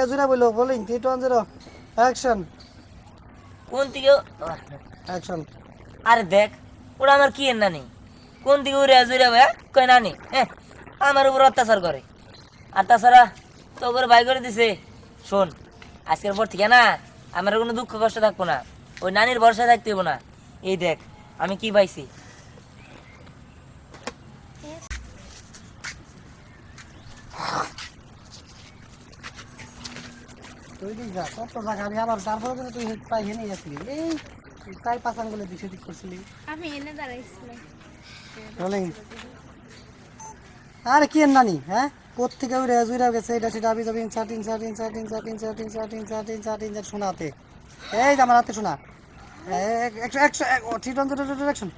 কে জুড়ে বলল bowling three two one zero. Action কোন দিকে? অ্যাকশন আরে দেখ ওরা আমার কি এর নানি? কোন দিকে উড়ে জুড়ে ভাই কয় নানি? হ্যাঁ আমার উপর অত্যাচার করে। আর তাছাড়া তো করে ভাই করে দিছে। শোন আজকের পর থেকে না আমার কোনো দুঃখ কষ্ট থাকব না। ওই নানির ভরসা থাকতে হব না। এই দেখ আমি কি পাইছি? তুই দিক যা কত জায়গা আমি আবার তারপরে কিন্তু তুই প্রায় হেনে গেছিলি। এই তাই পাচানগুলো দিকে দিক করছিলি। আমি এনে দাঁড়াইছিলাম। বলিং আরে কি নানি হ্যাঁ? কোথেকে উড়ে জুড়ে গেছে এটা সেটা আবি যাবি চাটিন চাটিন চাটিন চাটিন চাটিন চাটিন চাটিন চাটিন চাটিন শোনাতে। এই যে আমার হাতে শোনা। একশো একশো থ্রি অ্যাকশন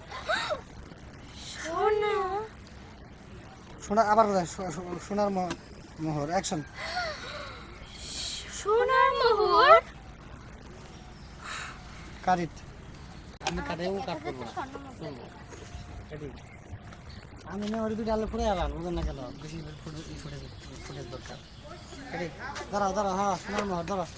শোনা। আবার কোথায়? শো- শো- সোনার ম- মোহর। অ্যাকশন সোনার মোহর কারিট আমি কাটে কাট করব। আমি না ওর দুটো আলো ফুটে গেলাম বুঝলেন না কেন? বেশি ফুটেজ ফুটেজ দরকার। দাঁড়াও দাঁড়াও হ্যাঁ সোনার মোহর দাঁড়াও।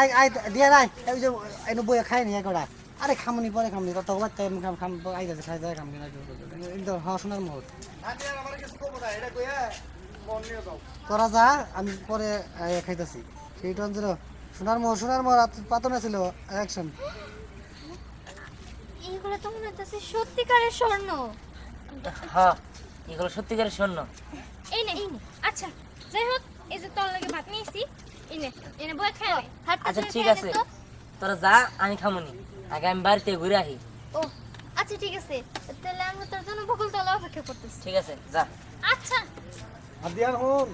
আই আই দিয়ে নাই এই যে এনে বইয়া খাই নি একটা আরে খামনি পরে খামনি তত বাদ তাই খাম খাম আই যাচ্ছে খাই যায় খামনি না একদম হ্যাঁ সোনার মোহর তোরা যা আমি পরে খাইতেছি। থ্রি টু জিরো সোনার মোহর সোনার মোহর পাতনে ছিল অ্যাকশন এইগুলো তো মনে হচ্ছে সত্যিকারের স্বর্ণ। হ্যাঁ এগুলো সত্যিকারের শূন্য এই নে এই নে। আচ্ছা যাই হোক এই যে তোর লাগে ভাত নিয়েছি এই নে এনে বই খাই আচ্ছা ঠিক আছে। তোরা যা আমি খামুনি। আগে আমি বাড়িতে ঘুরে আসি ও আচ্ছা ঠিক আছে। তাহলে আমরা তোর জন্য বকুল তলা অপেক্ষা করতেছি। ঠিক আছে যা। আচ্ছা। আর দিয়ার হন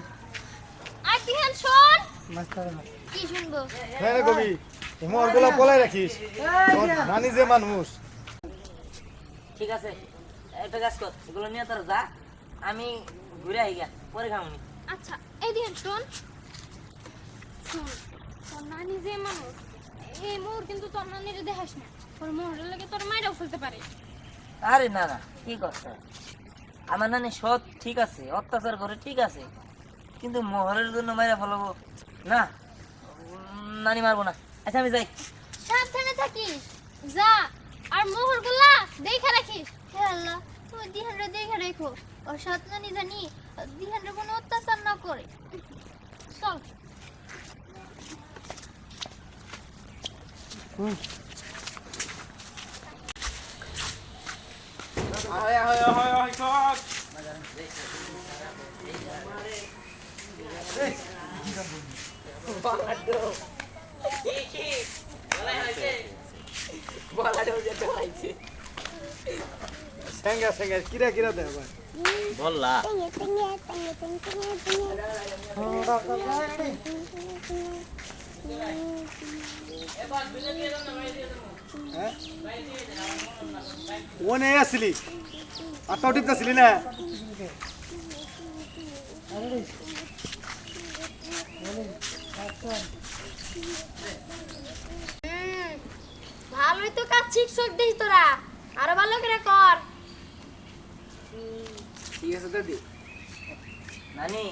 আর দিহান শোন। কি শুনব হ্যাঁ রে কবি মোহরগুলো পলাই রাখিস। তোর যে মানুষ। ঠিক আছে একটা কাজ কর এগুলো নিয়ে তোরা যা আমি ঘুরে আসি গা পরে খামুনি আচ্ছা এই দিহান শোন। শোন তোর নানি যে মানুষ এই মোহর কিন্তু তোর নানিরে দেখাস না। তোর মোহরের লাগে তোর মায়েরাও ফেলতে পারে। আরে না না কি করছ? আমার নানি সৎ ঠিক আছে অত্যাচার করে ঠিক আছে কিন্তু মোহরের জন্য মাইরা ফেলাবো না নানি মারবো না আচ্ছা আমি যাই সাবধানে থাকিস যা আর মোহরগুলা দেখে রাখিস হে আল্লাহ তুমি দিহানরে দেখে রেখো ও সাতনানি জানি দিহানরে কোনো অত্যাচার না করে চল Waduh. Kiki. Boleh aja. Bola dong dia dong aja. Sengga sengga kira kira deh bang. Bola. ওনে আসলি আর তো টিপতে আসলি না আরে ভালোই তো কাজ শিখছক দিস তোরা। আরও ভালো করে কর। ঠিক আছে দাদি নানি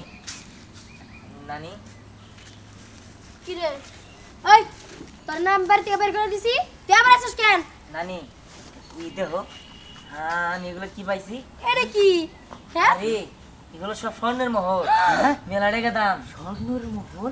নানি। কি রে? ওই তোর নাম্বার থেকে বের করে দিছি। তুই আবার আসিস কেন? নানি ই দেখো হ্যাঁ আমি এগুলো কি পাইছি? এটা কি? হ্যাঁ? আরে এগুলো সব স্বর্ণের মোহর। মেলা টাকা দাম। স্বর্ণের মোহর?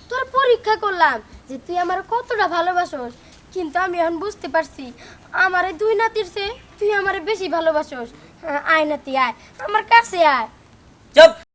তোর পরীক্ষা করলাম যে তুই আমার কতটা ভালোবাসোস। কিন্তু আমি এখন বুঝতে পারছি, আমার এই দুই নাতির সে তুই আমার বেশি ভালোবাসোস। আয় নাতি, আয়। আমার কাছে আয়। চুপ!